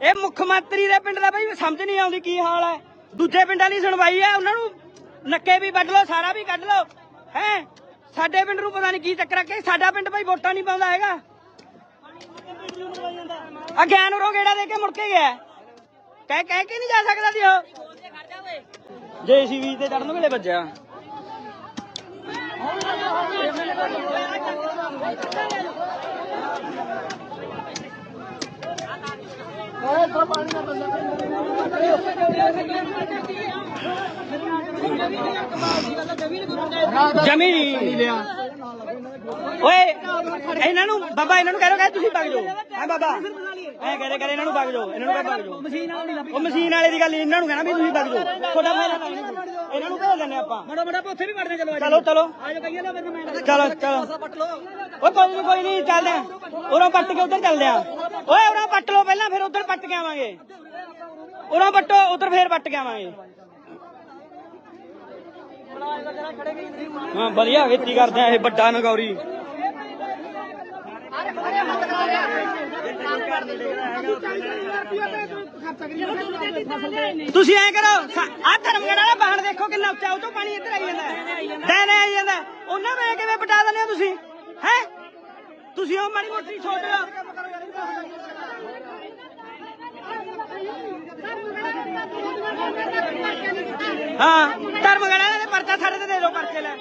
ਇਹ ਮੁੱਖ ਮੰਤਰੀ ਦੇ ਪਿੰਡ ਦਾ ਬਈ ਸਮਝ ਨਹੀਂ ਆਉਂਦੀ ਕੀ ਹਾਲ ਹੈ। ਦੂਜੇ ਪਿੰਡਾਂ ਦੀ ਸੁਣਵਾਈ ਹੈ, ਉਹਨਾਂ ਨੂੰ ਨੱਕੇ ਵੀ ਵੱਢ ਲਓ, ਸਾਰਾ ਵੀ ਕੱਢ ਲਓ। ਹੈ? ਸਾਡੇ ਪਿੰਡ ਨੂੰ ਪਤਾ ਨਹੀਂ ਕੀ ਚੱਕਰ ਆ ਕਿ ਸਾਡਾ ਪਿੰਡ ਬਈ ਵੋਟਾਂ ਨਹੀਂ ਪਾਉਂਦਾ ਹੈਗਾ। ਆ ਗਿਆਨ ਉਰੋਂ ਗੇੜਾ ਦੇ ਕੇ ਮੁੜ ਕੇ ਗਿਆ। ਕਹਿ ਕਹਿ ਕੇ ਨਹੀਂ ਜਾ ਸਕਦਾ ਸੀ ਉਹ। ਜੇਸੀਬੀ ਤੇ ਚੜਨ ਵੇਲੇ ਵੱਜਿਆ? ਜਮੀ ਨਹੀਂ ਲਿਆ ਓਏ ਇਹਨਾਂ ਨੂੰ ਬਾਬਾ ਇਹਨਾਂ ਨੂੰ ਕਹਿ ਰੋ ਤੁਸੀਂ ਵਗ ਜਾਓ। ਹੈ ਬਾਬਾ? ਐ ਕਹਦੇ ਕਰੇ ਇਹਨਾਂ ਨੂੰ ਵਗ ਜਾਓ ਇਹਨਾਂ ਨੂੰ ਕਹਿ ਵਗ ਜਾਓ। ਮਸ਼ੀਨ ਵਾਲੀ ਉਹ ਮਸ਼ੀਨ ਵਾਲੇ ਦੀ ਗੱਲ ਨੀ, ਇਹਨਾਂ ਨੂੰ ਕਹਿਣਾ ਵੀ ਤੁਸੀਂ ਵਗ ਜਾਓ। ਤੁਹਾਡਾ ਫਾਇਦਾ ਤਾਂ ਨਹੀਂ ਇਹਨਾਂ ਨੂੰ ਭੇਜ ਦਿੰਦੇ ਆਪਾਂ। ਮੜਾ ਮੜਾ ਉੱਥੇ ਵੀ ਵੜਨੇ ਚਲੋ ਚਲੋ ਚਲੋ। ਆਜੋ ਕਹੀਏ ਨਾ ਫਿਰ ਮੈਂ। ਚਲੋ ਚਲੋ। ਓਏ ਕੋਈ ਨਹੀਂ ਕੋਈ ਨਹੀਂ ਚੱਲਦੇ ਆ ਉਰੋਂ ਪੱਟ ਕੇ ਉਧਰ ਚੱਲਦੇ ਆ ਓਏ ਉਰੋਂ ਪੱਟ ਲਓ ਪਹਿਲਾਂ ਫਿਰ ਉਧਰ ਪੱਟ ਕੇ ਆਵਾਂਗੇ। ਉਰੋਂ ਵੱਟੋ, ਉਧਰ ਫੇਰ ਵੱਟ ਕੇ ਆਵਾਂਗੇ। ਹਾਂ, ਵਧੀਆ, ਖੇਤੀ ਕਰਦੇ ਆ ਇਹ ਵੱਡਾ ਨਗੌਰੀ। ਤੁਸੀਂ ਐ ਕਰੋ ਆ ਧਰਮਗੜ ਵਾਲਾ ਬਾਹਣ ਦੇਖੋ ਕਿੰਨਾ ਉੱਚਾ, ਉਹ ਤੋਂ ਪਾਣੀ ਇੱਧਰ ਆਈ ਜਾਂਦਾ। ਡੈਨੇ ਆਈ ਜਾਂਦਾ। ਉਹਨਾਂ ਵੇ ਕਿਵੇਂ ਪਟਾ ਦਿੰਦੇ ਹੋ ਤੁਸੀਂ? ਹੈ? ਤੁਸੀਂ ਉਹ ਮਾੜੀ ਮੋਟੀ ਸੋਚ ਲਓ। ਹਾਂ ਧਰਮਗੜ ਦੇ ਪਰਚਾ ਸਾਡੇ ਤੇ ਦੇ ਦਿਓ ਪਰਚੇ ਲੈ।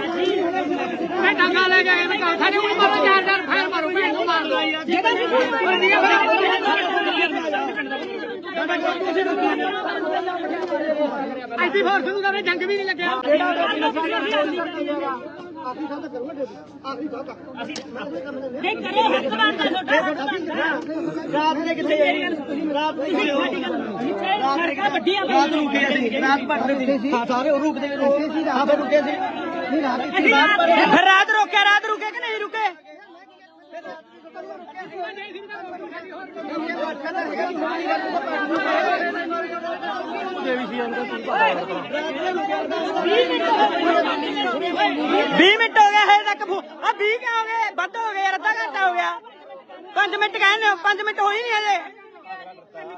ਮੈਂ ਡੰਗਾ ਲੈ ਕੇ ਆਇਆ ਮੈਂ ਸਾਡੇ ਕੋਲ ਮਾਰੋ ਚਾਰ ਚਾਰ ਫੇਰ ਮਾਰੋ ਭੈਣ ਨੂੰ ਮਾਰ ਦੋ। ਐਸੀ ਫੋਰਸ ਨੂੰ ਤਾਂ ਜੰਗ ਵੀ ਨਹੀਂ ਲੱਗਿਆ। ਨਹੀਂ ਕਰੇ ਹੱਥ ਮਾਰਦਾ ਛੋਟਾ ਰਾਤ ਨੇ ਕਿੱਥੇ ਜਾਈ? ਰਾਤ ਸਰਕਾਰ ਵੱਡੀ ਆ ਰਾਤ ਰੁਕੇ ਅਸੀਂ ਰਾਤ ਪੜਦੇ ਸੀ। ਸਾਰੇ ਰੁਕਦੇ ਰੁਕੇ ਸੀ। ਰਾਤ ਰੁਕੇ ਸੀ। ਨਹੀਂ ਰਾਤ ਰਾਤ ਨੂੰ- ਫਿਰ ਰਾਤ ਰੋਕਿਆ ਰਾਤ ਰੁਕੇ ਵੀਹ ਮਿੰਟ ਹੋ ਗਏ ਹਜੇ ਤੱਕ ਆ 20 ਕਿਉਂ ਹੋ ਗਏ? ਵੱਧ ਹੋ ਗਏ ਯਾਰ, ਅੱਧਾ ਘੰਟਾ ਹੋ ਗਿਆ। 5 ਮਿੰਟ ਕਹਿੰਦੇ ਹੋ 5 ਮਿੰਟ ਹੋਈ ਨਹੀਂ ਹਜੇ।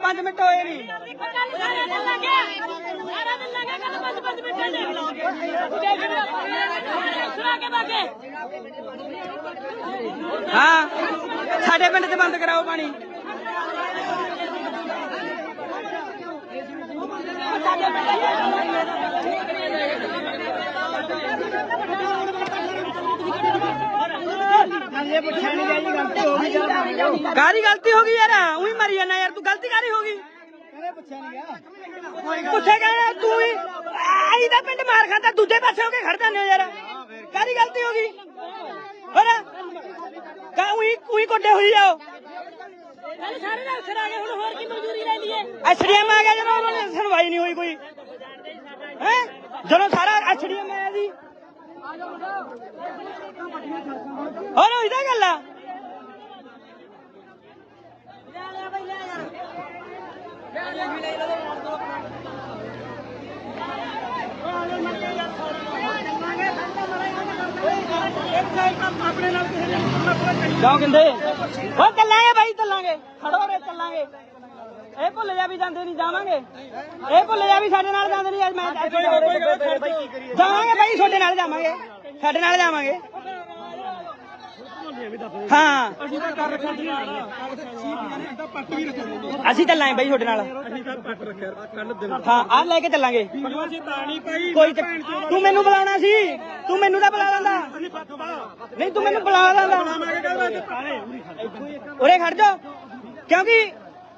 5 ਮਿੰਟ ਹੋਏ ਨਹੀਂ। ਸਾਰਾ ਦਿਨ ਲੱਗਿਆ ਸਾਰਾ ਹਾਂ? ਸਾਡੇ ਪਿੰਡ 'ਚ ਬੰਦ ਕਰਾਓ ਪਾਣੀ। ਕਾਹਦੀ ਗਲਤੀ ਹੋ ਗਈ ਯਾਰ? ਉਹੀ ਮਰੀ ਜਾਣਾ ਯਾਰ, ਤੂੰ ਗਲਤੀ ਕਾਹਦੀ ਹੋ ਗਈ? ਪੁੱਛੇ ਕਹਿੰਦਾ ਤੂੰ ਹੀ ਆਈ ਦਾ ਪਿੰਡ ਮਾਰ ਖਾਂਦਾ, ਦੂਜੇ ਪਾਸੇ ਹੋ ਕੇ ਖੜ ਜਾਂਦੇ ਹੋ ਯਾਰ। ਕਾਹਦੀ ਗਲਤੀ ਹੋ ਗਈ? ਹੋਰ? ਕਾ ਉਹੀ ਉਹੀ ਕੋਡੇ ਹੋਈ ਜਾਓ। ਕੱਲ ਸਾਰੇ ਦਾ ਅਫਸਰ ਆ ਗਏ ਹੁਣ ਹੋਰ ਕੀ ਮਨਜ਼ੂਰੀ ਲੈ ਲਈਏ? ਐਸਡੀਐਮ ਆ ਗਿਆ ਜਦੋਂ ਉਹਨਾਂ ਨੇ ਸੁਣਵਾਈ ਨਹੀਂ ਹੋਈ ਕੋਈ। ਹੈ? ਜਦੋਂ ਸਾਰਾ ਐਸਡੀਐਮ ਆਇਆ ਸੀ। ਹੋਰ ਹੋਈ ਤਾਂ ਗੱਲ ਆ। ਜਾਓ ਕਿੰਦੇ ਉਹ ਚੱਲਾਂਗੇ ਬਾਈ ਚੱਲਾਂਗੇ। ਖੜੋ ਰੇ ਚੱਲਾਂਗੇ। ਇਹ ਭੁੱਲ ਜਾ ਵੀ ਜਾਂਦੇ ਨਹੀਂ ਜਾਵਾਂਗੇ। ਇਹ ਭੁੱਲ ਜਾ ਵੀ ਸਾਡੇ ਨਾਲ ਜਾਂਦੇ ਨਹੀਂ ਅੱਜ ਮੈਂ ਜਾਵਾਂਗੇ ਬਾਈ ਤੁਹਾਡੇ ਨਾਲ ਜਾਵਾਂਗੇ। ਸਾਡੇ ਨਾਲ ਜਾਵਾਂਗੇ। ਹਾਂ। ਅਸੀਂ ਚੱਲਾਂਗੇ ਬਾਈ ਤੁਹਾਡੇ ਨਾਲ। ਹਾਂ ਆਹ ਲੈ ਕੇ ਚੱਲਾਂਗੇ। ਕੋਈ ਚੱਕ- ਤੂੰ ਮੈਨੂੰ ਬੁਲਾਉਣਾ ਸੀ। ਤੂੰ ਮੈਨੂੰ ਤਾਂ ਬੁਲਾ ਲੈਂਦਾ। ਨਹੀਂ ਤੂੰ ਮੈਨੂੰ ਬੁਲਾ ਲੈਂਦਾ। ਉਰੇ ਖੜ ਜਾ। ਕਿਉਂਕਿ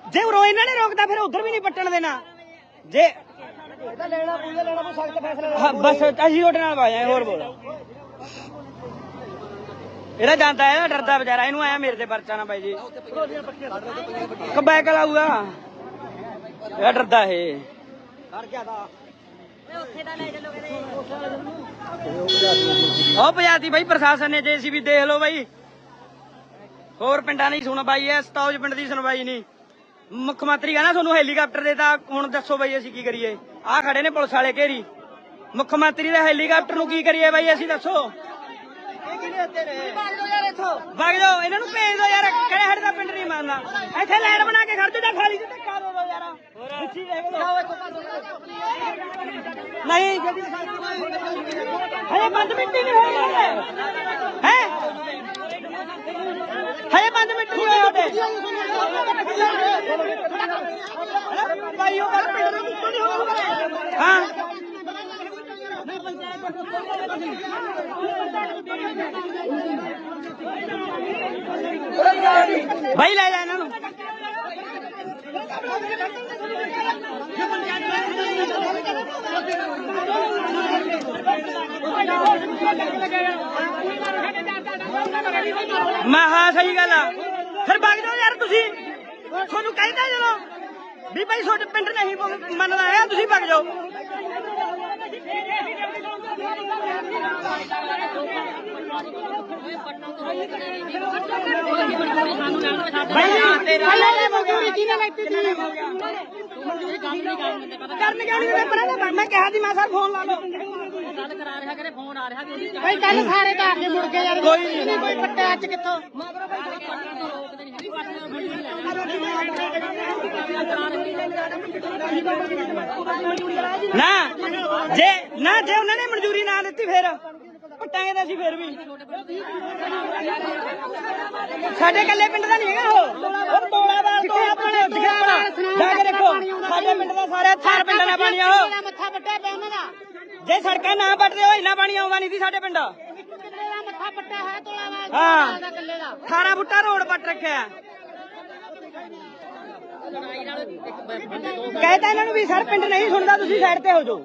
ਜੇ ਉਰੋਂ ਇਹਨਾਂ ਨੇ ਰੋਕਦਾ ਫਿਰ ਉਧਰ ਵੀ ਨਹੀਂ ਪੱਟਣ ਦੇਣਾ। ਜੇ ਹਾਂ, ਬਸ ਅਸੀਂ ਤੁਹਾਡੇ ਨਾਲ ਆਏ ਹੋਰ ਬੋਲ। ਇਹਦਾ ਜਾਂਦਾ ਹੈ, ਡਰਦਾ ਵਿਚਾਰਾ, ਇਹਨੂੰ ਆਇਆ ਮੇਰੇ ਤੇ ਪਰਚਾ ਨਾ ਬਾਈ ਜੀ। ਕਬੈਕ ਲਾਊਗਾ ਇਹ ਡਰਦਾ ਇਹ। ਉਹ ਪੰਜਾਤੀ ਬਾਈ, ਪ੍ਰਸ਼ਾਸਨ ਨੇ ਜੇਸੀਬੀ ਦੇਖ ਲਓ ਬਾਈ। ਹੋਰ ਪਿੰਡਾਂ ਨਹੀਂ ਸੁਣ ਬਾਈ ਐ, ਸਤੌਜ ਪਿੰਡ ਦੀ ਸੁਣਵਾਈ ਨਹੀਂ। ਮੁੱਖ ਮੰਤਰੀ ਕਹਿੰਦਾ ਤੁਹਾਨੂੰ ਹੈਲੀਕਾਪਟਰ ਦੇਤਾ ਹੁਣ ਦੱਸੋ ਬਾਈ ਅਸੀਂ ਕੀ ਕਰੀਏ। ਆਹ ਖੜੇ ਨੇ ਪੁਲਿਸ ਵਾਲੇ ਘੇਰੀ। ਮੁੱਖ ਮੰਤਰੀ ਦਾ ਹੈਲੀਕਾਪਟਰ ਨੂੰ ਕੀ ਕਰੀਏ ਬਾਈ, ਅਸੀਂ ਦੱਸੋ। ਵਗ ਜਾਓ, ਇਹਨਾਂ ਨੂੰ ਭੇਜ ਦਿਓ ਯਾਰ, ਕਿਹੜੇ ਹੱਡ ਦਾ ਪਿੰਡ ਨਹੀਂ ਮੰਨਦਾ ਇੱਥੇ ਲਾਈਨ ਬਣਾ ਕੇ ਖੜ ਜਾ ਖਾਲੀ ਤੇ ਧੱਕਾ ਦੇ ਦਿਓ ਯਾਰ। ਪਿੱਛੇ ਰਹਿ ਗਏ ਨਹੀਂ ਜਲਦੀ 5 ਮਿੰਟ ਹੀ ਨਹੀਂ ਹੋਏ ਹੈ? ਹਏ 5 ਮਿੰਟ ਨਹੀਂ ਹੋਏ ਉਹਦੇ ਭਾਈ ਗੱਲ ਪਿੰਡ ਦੇ ਵਿੱਚੋਂ ਨਹੀਂ ਹੋਊਗਾ ਹਾਂ? ਭਾਈ ਲੈ ਜਾ ਇਹਨਾਂ ਨੂੰ। ਮੈਂ ਹਾਂ ਸਹੀ ਗੱਲ ਆ। ਫਿਰ ਵਗ ਜਾਓ ਯਾਰ ਤੁਸੀਂ। ਤੁਹਾਨੂੰ ਕਹਿੰਦਾ ਜਦੋਂ ਵੀ ਭਾਈ ਤੁਹਾਡੇ ਪਿੰਡ ਨਹੀਂ ਮੰਨਦਾ ਹੈ ਤੁਸੀਂ ਵਗ ਜਾਓ। ਭਾਈ ਮਜ਼ਦੂਰੀ ਕਿਹਨੇ ਲੈਤੀ ਸੀ ਕਰਨ ਕਿਉਂ ਨਹੀਂ ਪਰਾਂ ਦਾ ਮੈਂ ਕਿਹਾ ਸੀ ਮੈਂ ਸਰ ਫੋਨ ਲਾ ਲਓ ਭਾਈ ਕੱਲ ਸਾਰੇ ਤਾਂ ਆ ਕੇ ਮੁੜ ਗਏ ਯਾਰ ਕੋਈ ਨਹੀਂ। ਕੋਈ ਪੱਟਾ ਅੱਜ ਕਿੱਥੋਂ ਨਾ ਜੇ ਨਾ ਜੇ ਉਹਨਾਂ ਨੇ ਮਨਜ਼ੂਰੀ ਨਾ ਦਿੱਤੀ ਫਿਰ ਪੱਟਾਂਗੇ ਤਾਂ ਅਸੀਂ ਫਿਰ ਵੀ। ਸਾਡੇ ਕੱਲੇ ਪਿੰਡ ਦਾ ਨਹੀਂ ਹੈਗਾ ਉਹ। ਉਹ ਤੋਲਾਵਾਲ ਤੋਂ ਆਪਣੇ ਜਗਾਵਾ ਜਾ ਕੇ ਦੇਖੋ ਸਾਡੇ ਪਿੰਡ ਦਾ ਸਾਰੇ ਥਾਰ ਪਿੰਡਾਂ ਦਾ ਪਾਣੀ ਆ ਉਹ ਕਿੰਨੇ ਦਾ ਮੱਥਾ ਪੱਟਿਆ ਪਿਆ ਉਹਨਾਂ ਦਾ। ਜੇ ਸੜਕਾਂ ਨਾ ਪੱਟਦੇ ਹੋ ਇੰਨਾ ਪਾਣੀ ਆਉਂਦਾ ਨਹੀਂ ਸੀ ਸਾਡੇ ਪਿੰਡ। ਕਿੰਨੇ ਦਾ ਮੱਥਾ ਹੈ ਤੋਲਾ ਵਾ ਹਾਂ। ਦਾ ਕੱਲੇ ਦਾ। 18 ਫੁੱਟਾ ਰੋਡ ਪੱਟ ਰੱਖਿਆ। ਕਹਿਤਾ ਇਹਨਾਂ ਨੂੰ ਵੀ ਸਰ ਪਿੰਡ ਨਹੀਂ ਸੁਣਦਾ ਤੁਸੀਂ ਸਾਈਡ ਤੇ ਹੋ ਜਾਓ।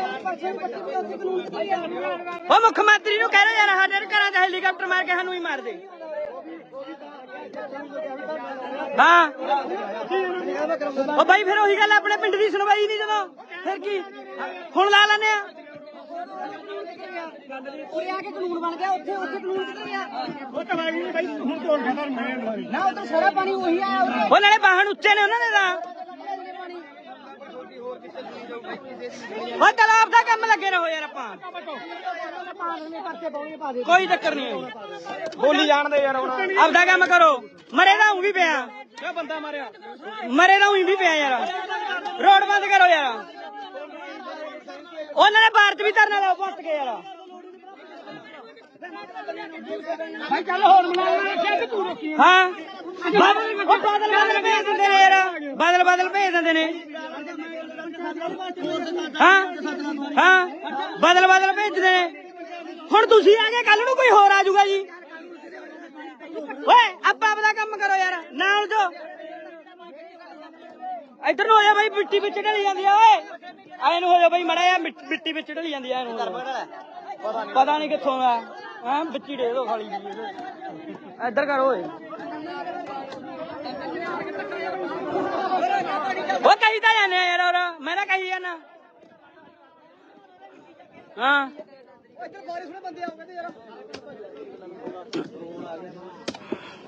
ਉਹ ਮੁੱਖ ਮੰਤਰੀ ਨੂੰ ਕਹਿ ਰਹੇ ਯਾਰ ਸਾਡੇ ਘਰਾਂ 'ਚ ਹੈਲੀਕਾਪਟਰ ਮਾਰ ਕੇ ਸਾਨੂੰ ਹੀ ਮਾਰ ਦੇ। ਹਾਂ। ਉਹ ਬਾਈ ਫਿਰ ਉਹੀ ਗੱਲ ਆ, ਆਪਣੇ ਪਿੰਡ ਦੀ ਸੁਣਵਾਈ ਨਹੀਂ ਜਦੋਂ। ਫਿਰ ਕੀ? ਹੁਣ ਲਾ ਲੈਨੇ ਆ। ਉਰੇ ਆ ਕੇ ਕਾਨੂੰਨ ਬਣ ਗਿਆ ਉੱਥੇ ਉੱਥੇ ਕਾਨੂੰਨ ਕਿੱਥੇ ਗਿਆ ਉਹ ਤਾਂ ਲਾਈ ਨਹੀਂ ਬਾਈ ਹੁਣ ਤੋਂ ਕਹਿੰਦਾ ਮੈਂ ਨਾ ਉਧਰ ਸਾਰਾ ਪਾਣੀ ਉਹੀ ਆਇਆ ਉਹ ਨਾਲੇ ਬਾਹਣ ਉੱਚੇ ਨੇ ਉਹਨਾਂ ਦੇ ਤਾਂ। ਉਹ ਤਲਾਬ ਦਾ ਕੰਮ ਲੱਗੇ ਰਹੋ ਯਾਰ ਆਪਾਂ। ਕੋਈ ਚੱਕਰ ਨਹੀਂ। ਹੈ ਬੋਲੀ ਜਾਣਦੇ ਯਾਰ ਹੁਣ। ਆਪਦਾ ਕੰਮ ਕਰੋ। ਮਰੇ ਦਾ ਊਂ ਵੀ ਪਿਆ। ਕਿਉਂ ਬੰਦਾ ਮਾਰਿਆ? ਮਰੇ ਦਾ ਊਂ ਵੀ ਪਿਆ ਯਾਰ। ਰੋਡ ਬੰਦ ਕਰੋ ਯਾਰ। ਉਹਨਾਂ ਨੇ ਭਾਰਤ ਵੀ ਧਰਨਾ ਲਾਓ ਪੁੱਟ ਕੇ ਯਾਰ। ਭਾਈ ਚੱਲ ਹੋਰ ਬਣਾ ਲੈ ਕਿ ਤੂੰ ਰੋਕੀ ਹਾਂ। ਉਹ ਬਾਦਲ ਬਾਦਲ ਭੇਜ ਦਿੰਦੇ ਨੇ ਯਾਰ। ਬਾਦਲ ਬਾਦਲ ਭੇਜ ਦਿੰਦੇ ਨੇ। ਹਾਂ? ਹਾਂ? ਬਾਦਲ ਬਾਦਲ ਭੇਜਦੇ ਨੇ। ਹੁਣ ਤੁਸੀਂ ਆ ਗਏ ਕੱਲ ਨੂੰ ਕੋਈ ਹੋਰ ਆ ਜਾਊਗਾ ਜੀ। ਓਏ, ਆਪਾਂ ਆਪਦਾ ਕੰਮ ਕਰੋ ਯਾਰ ਨਾ ਉਲਝੋ ਇੱਧਰ ਨੂੰ ਹੋ ਜਾ ਬਾਈ, ਮਿੱਟੀ ਵਿੱਚ ਢਲੀ ਜਾਂਦੀ ਆ, ਓਏ। ਆਏ ਨੂੰ ਹੋ ਜਾ ਬਾਈ, ਮੜਾ ਜਾ ਮਿੱਟੀ ਵਿੱਚ ਢਲੀ ਜਾਂਦੀ ਆ ਇਹਨੂੰ ਪਤਾ ਨਹੀਂ ਕਿੱਥੋਂ ਆ। ਹਾਂ, ਵਿੱਚੀ ਡੇ ਦੋ ਖਾਲੀ। ਜੀ ਇੱਧਰ ਕਰੋ, ਓਏ। ਉਹ ਕਹੀ ਤਾਂ ਜਾਂਦੇ ਆ ਯਾਰ ਹੋਰ ਮੈਂ ਤਾਂ ਕਹੀ ਜਾਂਦਾ ਹਾਂ ਇੱਧਰ ਬਾਰਿਸ਼ ਨੇ ਬੰਦੇ ਆਉਂਦੇ ਤੇ ਯਾਰ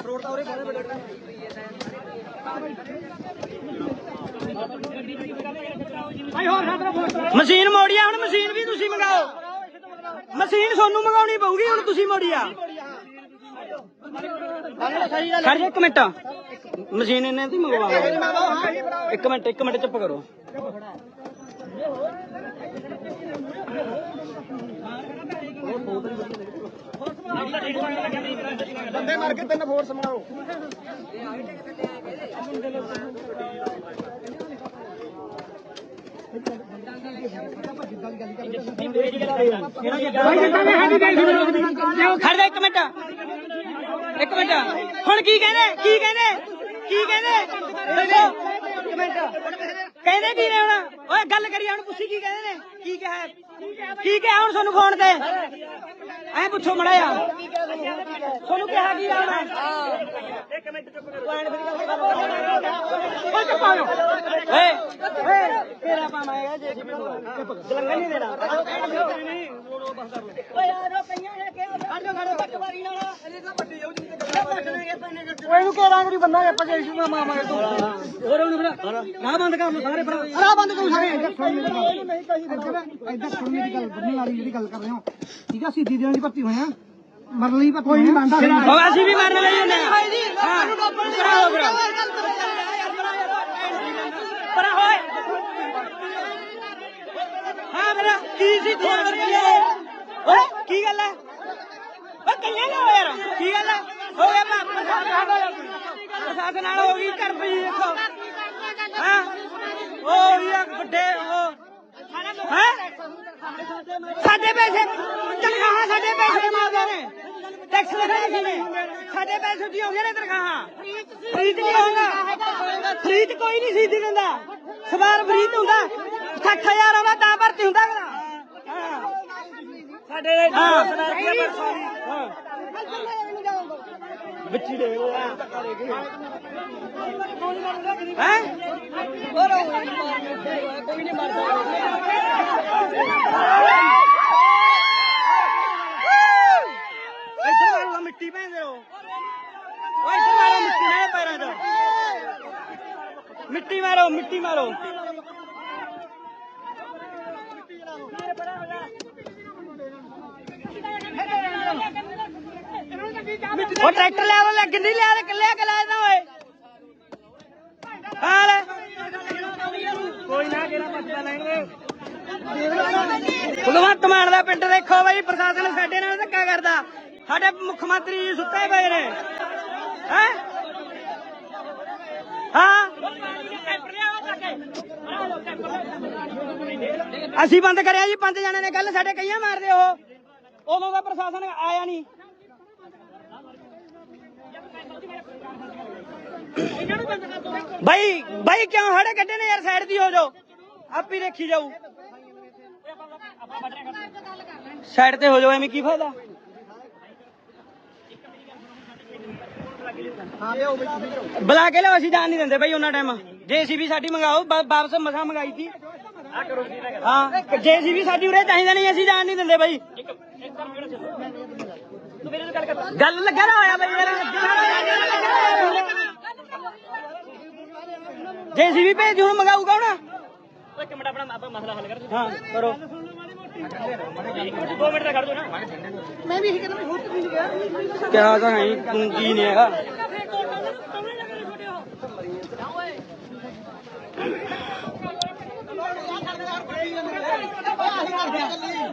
ਰੋਡ ਤਾਂ ਉਰੇ ਬੜੇ ਬੜੇ ਭਾਈ ਹੋਰ ਸਾਡਾ ਫੋਨ ਮਸ਼ੀਨ ਮੋੜੀਆ, ਹੁਣ ਮਸ਼ੀਨ ਵੀ ਤੁਸੀਂ ਮੰਗਾਓ। ਮਸ਼ੀਨ ਤੁਹਾਨੂੰ ਮੰਗਾਉਣੀ ਪਊਗੀ, ਹੁਣ ਤੁਸੀਂ ਮੋੜੀਆ। ਖੜ ਜਾ ਇੱਕ ਮਿੰਟ। ਮਸ਼ੀਨ ਇਹਨੇ ਦੀ ਮੰਗਵਾ ਇੱਕ ਮਿੰਟ ਇੱਕ ਮਿੰਟ ਚੁੱਪ ਕਰੋ। ਬੰਦੇ ਮਰ ਕੇ ਤਿੰਨ ਫੋਰਸ ਬਣਾਓ ਖੜ ਜਾ ਇੱਕ ਮਿੰਟ। ਇੱਕ ਮਿੰਟ। ਹੁਣ ਕੀ ਕਹਿੰਦੇ? ਕੀ ਕਹਿੰਦੇ? ਕੀ ਕਹਿੰਦੇ? ਇੱਕ ਮਿੰਟ। ਕਹਿੰਦੇ ਕੀ ਨੇ ਹੁਣ? ਓਏ ਗੱਲ ਕਰੀ ਹੁਣ ਪੁੱਛੀ ਕੀ ਕਹਿੰਦੇ ਨੇ? ਕੀ ਕਿਹਾ? ਕੀ ਕਿਹਾ ਹੁਣ ਤੁਹਾਨੂੰ ਫੋਨ ਤੇ? ਐ ਪੁੱਛੋ ਮੜਾ ਆ ਤੁਹਾਨੂੰ ਕਿਹਾ ਕੀ ਆ ਹੁਣ? ਓਏ। ਓਏ ਤੇਰਾ ਪਾਣਾ ਹੈਗਾ ਜੇ ਜਲੰਗਾ ਨਹੀਂ ਦੇਣਾ ਓਏ ਯਾਰ ਉਹ ਕਈਆਂ ਨੇ ਕਿਹਾ ਖੜ ਖੜ ਪਟਵਾਰੀ ਨਾਲ ਇਹਦੇ ਤਾਂ ਪੱਟੀ ਜਾਊ ਜਿੰਨੇ ਪੱਟਣਗੇ ਪੈਨੇ ਓਏ ਇਹਨੂੰ ਕਿਹੜਾ ਕਰੀ ਬੰਦਾ ਆਪਾਂ ਜੇ ਇਸ਼ੂ ਮਾਵਾਂਗੇ ਤੂੰ। ਹੋਰ ਉਹਨੂੰ ਰਾਹ ਬੰਦ ਕਰ ਲੋ ਸਾਰੇ ਭਰਾ ਰਾਹ ਬੰਦ ਕਰੋ ਸਾਰੇ। ਇੱਧਰ ਸੁਣ ਮੇਰੀ ਗੱਲ ਨਹੀਂ ਕਹੀ ਇੱਧਰ ਸੁਣ ਮੇਰੀ ਗੱਲ ਬੰਨੇ ਵਾਲੀ ਜਿਹੜੀ ਗੱਲ ਕਰ ਰਹੇ ਹੋ। ਠੀਕ ਆ ਸਿੱਧੀ ਦੇਣ ਦੀ ਭਰਤੀ ਹੋਏ ਆ। ਮਰਨ ਲਈ ਭਰਤੀ ਕੋਈ ਨਹੀਂ ਮੰਨਦਾ ਉਹ ਅਸੀਂ ਵੀ ਮਰਨ ਲਈ ਹੁੰਦੇ ਆ। ਹਾਂ। ਭਰਾ ਹੋ ਭਰਾ। ਭਰਾ ਹੋਏ ਹਾਂ ਮੇਰਾ ਕੀ ਸੀ ਤੇਰਾ ਓਏ ਕੀ ਗੱਲ ਹੈ ਓ ਕੱਲੇ ਨਾ ਹੋ ਯਾਰ। ਕੀ ਗੱਲ ਹੈ ਹੋ ਗਿਆ ਪ੍ਰਸ਼ਾਸਨ ਪ੍ਰਸ਼ਾਸਨ ਨਾਲ ਹੋ ਗਈ ਕਰ ਪਈ ਦੇਖੋ। ਵੱਡੇ ਉਹ ਹੈ? ਸਾਡੇ ਪੈਸੇ ਤਨਖਾਹਾਂ ਸਾਡੇ ਪੈਸੇ ਮਾਰਦੇ ਨੇ। ਟੈਕਸ ਲਗਾਏ ਨੇ। ਸਾਡੇ ਪੈਸੇ ਦੀ ਹੋ ਗਏ ਨੇ ਤਨਖਾਹਾਂ। ਫਰੀਦ ਨਹੀਂ ਹੋਗਾ ਫਰੀਦ ਕੋਈ ਨਹੀਂ ਸੀ ਦਿੰਦਾ। ਸਵਾਰ ਫਰੀਦ ਹੁੰਦਾ। 60000 ਆਉਂਦਾ ਤਾਂ ਭਰਤੀ ਹੁੰਦਾ ਅਗਲਾ। ਹਾਂ। ਸਾਡੇ ਹਾਂ। ਹਾਂ। ਬੱਚੀ ਦੇ ਹੈ? ਕੋਈ ਨਹੀਂ ਇੱਧਰ ਮਾਰੋ ਮਿੱਟੀ ਭੈਣ ਦਿਓ ਓਏ ਇੱਧਰ ਮਾਰੋ ਮਿੱਟੀ ਮੇਰੇ ਪੈਰਾਂ 'ਚ ਮਿੱਟੀ ਮਾਰੋ ਮਿੱਟੀ ਮਾਰੋ। ਉਹ ਟਰੈਕਟਰ ਲੈ ਆਵੋ ਲੈ ਕਿੰਨੀ ਲਿਆ ਤੇ ਕੱਲਿਆ ਕਲਾ ਇਹਦਾ ਓਏ ਹਾਂ ਲੈ ਕੋਈ ਨਾ ਕਿਹੜਾ ਮਸਲਾ ਲੈਣਗੇ ਭਗਵੰਤ ਮਾਨ ਦਾ ਪਿੰਡ ਦੇਖੋ ਬਈ, ਪ੍ਰਸ਼ਾਸਨ ਸਾਡੇ ਨਾਲ ਧੱਕਾ ਕਰਦਾ। ਸਾਡੇ ਮੁੱਖ ਮੰਤਰੀ ਜੀ ਸੁੱਤੇ ਪਏ ਨੇ। ਹੈ? ਹਾਂ। ਅਸੀਂ ਬੰਦ ਕਰਿਆ ਜੀ, ਪੰਜ ਜਣੇ ਨੇ ਕੱਲ ਸਾਡੇ ਕਈਆਂ ਮਾਰਦੇ ਉਹ। ਉਦੋਂ ਦਾ ਪ੍ਰਸ਼ਾਸਨ ਆਇਆ ਨਹੀਂ। ਬਾਈ ਬਾਈ ਕਿਉਂ ਹੜੇ ਕੱਢੇ ਨੇ ਯਾਰ ਸਾਈਡ ਦੀ ਹੋ ਜਾਓ। ਆਪ ਹੀ ਦੇਖੀ ਜਾਊ। ਸਾਈਡ ਤੇ ਹੋ ਜਾਓ, ਐਵੇਂ ਕੀ ਫਾਇਦਾ? ਬੁਲਾ ਕੇ ਲਿਆਓ, ਅਸੀਂ ਜਾਣ ਨਹੀਂ ਦਿੰਦੇ ਬਈ ਉਹਨਾਂ ਟਾਈਮ ਜੇਸੀਬੀ ਸਾਡੀ ਮੰਗਾਓ ਵਾ- ਵਾਪਸ ਮਸਾ ਮੰਗਾਈ ਸੀ। ਹਾਂ ਜੇਸੀਬੀ ਸਾਡੀ ਉਰੇ ਚਾਹੀਦਾ ਨਹੀਂ, ਅਸੀਂ ਜਾਣ ਨਹੀਂ ਦਿੰਦੇ ਬਈ। ਗੱਲ ਲੱਗਾ ਨਾ ਹੋਇਆ ਬਈ ਜੇਸੀਬੀ ਭੇਜ ਹੁਣ ਮੰਗਾਊ ਕੌਣ ਓਏ ਇੱਕ ਮਿੰਟ ਆਪਣਾ ਆਪਾਂ ਮਸਲਾ ਹੱਲ ਕਰ ਹਾਂ ਕਰੋ। 2 ਮਿੰਟ ਦਾ ਖੜ ਜਾਓ ਨਾ। ਮੈਂ ਵੀ ਇਹੀ ਕਹਿੰਦਾ ਵੀ ਹੋਰ ਤਾਂ ਨਹੀਂ ਗਿਆ ਕਿਹਾ ਤਾਂ ਹੈ ਤੂੰ ਕੀ ਨਹੀਂ ਹੈਗਾ।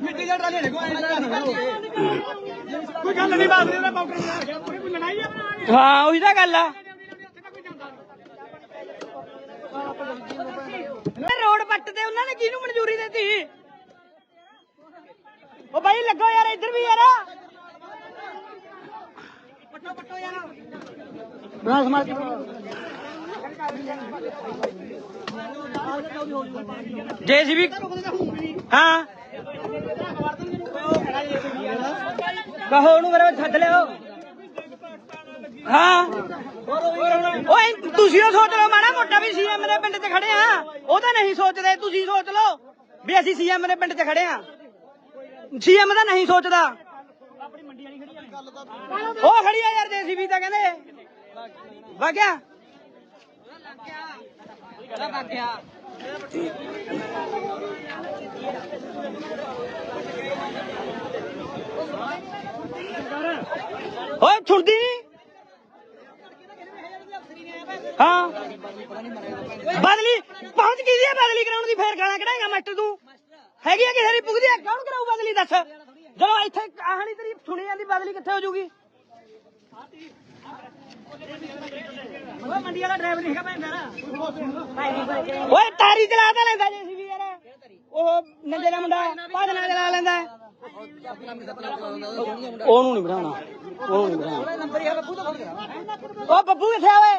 ਮਿੱਟੀ ਦਾ ਟਰਾਲੇ ਨੇ ਕੋਈ ਗੱਲ ਨਹੀਂ ਬਾਤ ਨਹੀਂ ਬਾਉਂਡਰ ਬਣਾ ਗਿਆ ਕੋਈ ਲੜਾਈ ਆ। ਹਾਂ ਉਹੀ ਤਾਂ ਗੱਲ ਆ। ਰੋਡ ਪੱਟ ਤੇ ਉਹਨਾਂ ਨੇ ਕਿਹਨੂੰ ਮਨਜ਼ੂਰੀ ਦਿੱਤੀ। ਉਹ ਬਾਈ ਲੱਗੋ ਯਾਰ ਇੱਧਰ ਵੀ ਯਾਰ। ਪੱਟੋ ਪੱਟੋ ਯਾਰ ਬਣਾ ਸਮਾਜ ਜੇਸੀਬੀ ਹਾਂ। ਕਹੋ ਉਹਨੂੰ ਮੇਰੇ ਛੱਡ ਲਿਓ। ਹਾਂ। ਓਏ, ਤੁਸੀਂ ਉਹ ਸੋਚ ਲਓ, ਮਾੜਾ ਮੋਟਾ ਵੀ ਸੀਐਮ ਦੇ ਪਿੰਡ 'ਚ ਖੜੇ ਆ। ਉਹ ਤਾਂ ਨਹੀਂ ਸੋਚਦੇ, ਤੁਸੀਂ ਸੋਚ ਲਓ ਵੀ ਅਸੀਂ ਸੀਐਮ ਦੇ ਪਿੰਡ 'ਚ ਖੜੇ ਆ। ਸੀਐਮ ਤਾਂ ਨਹੀਂ ਸੋਚਦਾ। ਉਹ ਖੜੀ ਆ ਯਾਰ ਜੇਸੀਬੀ ਤਾਂ ਕਹਿੰਦੇ। ਵਗਿਆ ਓਏ ਛੁੱਟਦੀ ਨੀ ਹਾਂ? ਬਦਲੀ? ਪਹੁੰਚ ਗਈ ਹੈ ਬਦਲੀ ਕਰਾਉਣ ਦੀ, ਫੇਰ ਗਾਲਾਂ ਕਢਾਏਗਾ ਮਾਸਟਰ ਤੂੰ। ਹੈਗੀ ਆ ਕਿਸੇ ਦੀ ਪੁੱਗਦੀ ਆ? ਕੌਣ ਕਰਾਊ ਬਦਲੀ, ਦੱਸ? ਜਦੋਂ ਇੱਥੇ ਆਹਣੀ ਤੇਰੀ ਸੁਣੀ ਜਾਂਦੀ, ਬਦਲੀ ਕਿੱਥੇ ਹੋ ਜੂਗੀ? ਓਏ, ਮੰਡੀ ਵਾਲਾ ਡਰਾਈਵਰ ਨਹੀਂ ਹੈਗਾ ਭੈਣ ਮੇਰਾ। ਓਏ, ਤਾਰੀ ਚਲਾ ਤਾਂ ਲੈਂਦਾ ਜੇ ਸੀ ਵੀ ਯਾਰ। ਉਹ ਨੰਜੇ ਦਾ ਮੁੰਡਾ ਭਾਜਨਾ ਚਲਾ ਲੈਂਦਾ। ਉਹਨੂੰ ਨਹੀਂ ਬਣਾਉਣਾ ਉਹਨੂੰ ਨਹੀਂ ਬਣਾਉਣਾ ਉਹ ਬੱਬੂ ਕਿੱਥੇ ਆ ਓਏ?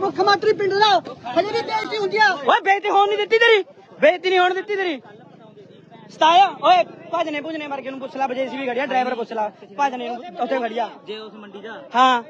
ਮੁੱਖ ਮੰਤਰੀ ਪਿੰਡ ਦਾ ਹਜੇ ਵੀ ਬੇਇੱਜ਼ਤੀ ਹੁੰਦੀ ਆ ਓਏ ਬੇਇੱਜ਼ਤੀ ਹੋਣ ਨਹੀਂ ਦਿੱਤੀ ਤੇਰੀ। ਬੇਇੱਜ਼ਤੀ ਨਹੀਂ ਹੋਣ ਦਿੱਤੀ ਤੇਰੀ। ਸਤਾਇਆ। ਓਏ ਭਜਨੇ ਨੂੰ ਪੁੱਛ ਲੈ ਬਜੇ ਸੀ ਵੀ ਖੜਿਆ ਡਰਾਈਵਰ ਪੁੱਛ ਲੈ। ਭਜਨੇ ਨੂੰ ਉੱਥੇ ਜੇ ਉਸ ਮੰਡੀ ਦਾ। ਹਾਂ।